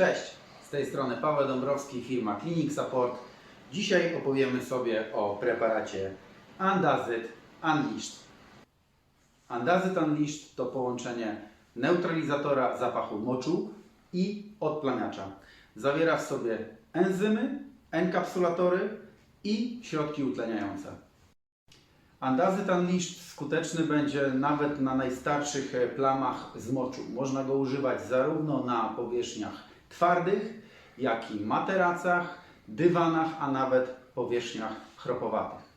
Cześć, z tej strony Paweł Dąbrowski, firma Clinic Support. Dzisiaj opowiemy sobie o preparacie Andazyd Unleashed. Andazyd Unleashed to połączenie neutralizatora zapachu moczu i odplamiacza. Zawiera w sobie enzymy, enkapsulatory i środki utleniające. Andazyd Unleashed skuteczny będzie nawet na najstarszych plamach z moczu. Można go używać zarówno na powierzchniach twardych, jak i materacach, dywanach, a nawet powierzchniach chropowatych.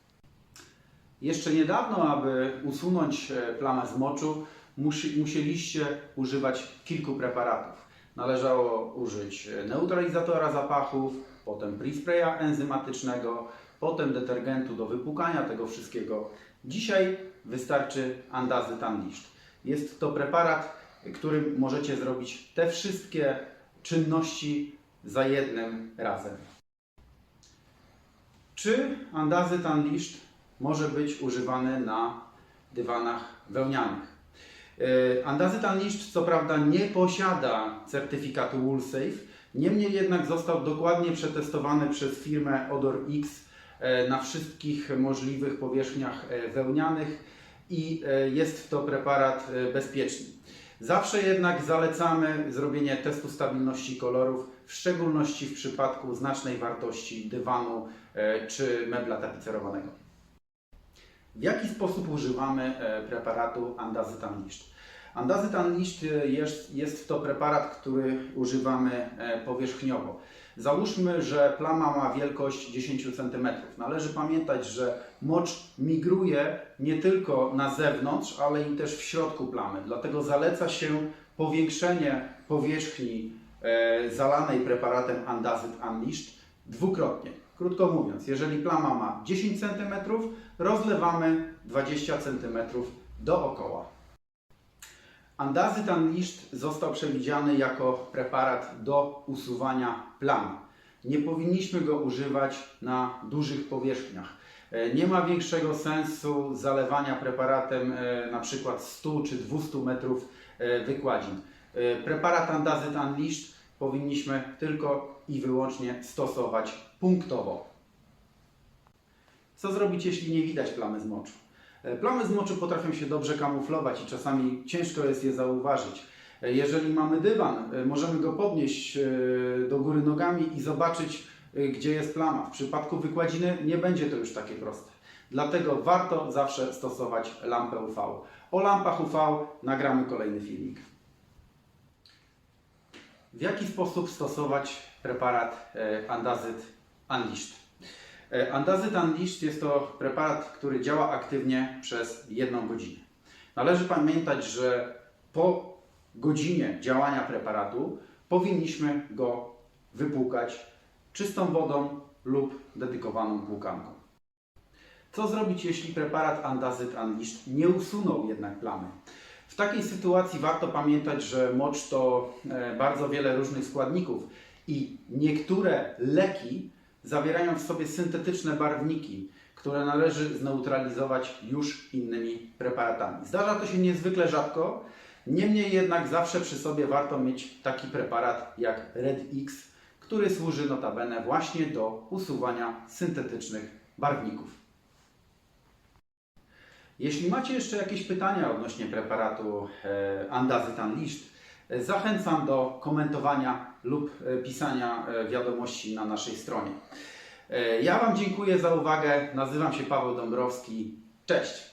Jeszcze niedawno, aby usunąć e, plamę z moczu, musi, musieliście używać kilku preparatów. Należało użyć e, neutralizatora zapachów, potem pre-spraya enzymatycznego, potem detergentu do wypłukania tego wszystkiego. Dzisiaj wystarczy Andazyd Unleashed. Jest to preparat, którym możecie zrobić te wszystkie czynności za jednym razem. Czy Andazyd Unleashed może być używany na dywanach wełnianych? E, Andazyd Unleashed co prawda nie posiada certyfikatu WoolSafe, niemniej jednak został dokładnie przetestowany przez firmę Odor X e, na wszystkich możliwych powierzchniach e, wełnianych i jest to preparat bezpieczny. Zawsze jednak zalecamy zrobienie testu stabilności kolorów, w szczególności w przypadku znacznej wartości dywanu e, czy mebla tapicerowanego. W jaki sposób używamy e, preparatu Andazyd Unleashed? Unleashed e, jest, jest to preparat, który używamy e, powierzchniowo. Załóżmy, że plama ma wielkość 10 cm. Należy pamiętać, że mocz migruje nie tylko na zewnątrz, ale i też w środku plamy. Dlatego zaleca się powiększenie powierzchni e, zalanej preparatem Andazyd Unleashed dwukrotnie. Krótko mówiąc, jeżeli plama ma 10 cm, rozlewamy 20 cm dookoła. Andazyd Unleashed został przewidziany jako preparat do usuwania plam. Nie powinniśmy go używać na dużych powierzchniach. E, Nie ma większego sensu zalewania preparatem e, na przykład 100 czy 200 metrów e, wykładzin. Preparat Andazyd Unleashed powinniśmy tylko i wyłącznie stosować punktowo. Co zrobić, jeśli nie widać plamy z moczu? E, Plamy z moczu potrafią się dobrze kamuflować i czasami ciężko jest je zauważyć. E, Jeżeli mamy dywan, e, możemy go podnieść do góry nogami i zobaczyć, gdzie jest plama. W przypadku wykładziny nie będzie to już takie proste. Dlatego warto zawsze stosować lampę UV. O lampach UV nagramy kolejny filmik. W jaki sposób stosować preparat Andazyd Unleashed? E, Andazyd Unleashed jest to preparat, który działa aktywnie przez jedną godzinę. Należy pamiętać, że po godzinie działania preparatu powinniśmy go wypłukać czystą wodą lub dedykowaną płukanką. Co zrobić, jeśli preparat Andazyd Unleashed nie usunął jednak plamy? W takiej sytuacji warto pamiętać, że mocz to e, bardzo wiele różnych składników i niektóre leki zawierają w sobie syntetyczne barwniki, które należy zneutralizować już innymi preparatami. Zdarza to się niezwykle rzadko, niemniej jednak zawsze przy sobie warto mieć taki preparat jak Red X, który służy notabene właśnie do usuwania syntetycznych barwników. Jeśli macie jeszcze jakieś pytania odnośnie preparatu e, Andazyd Unleashed, e, zachęcam do komentowania lub e, pisania e, wiadomości na naszej stronie. E, Ja Wam dziękuję za uwagę. Nazywam się Paweł Dąbrowski. Cześć!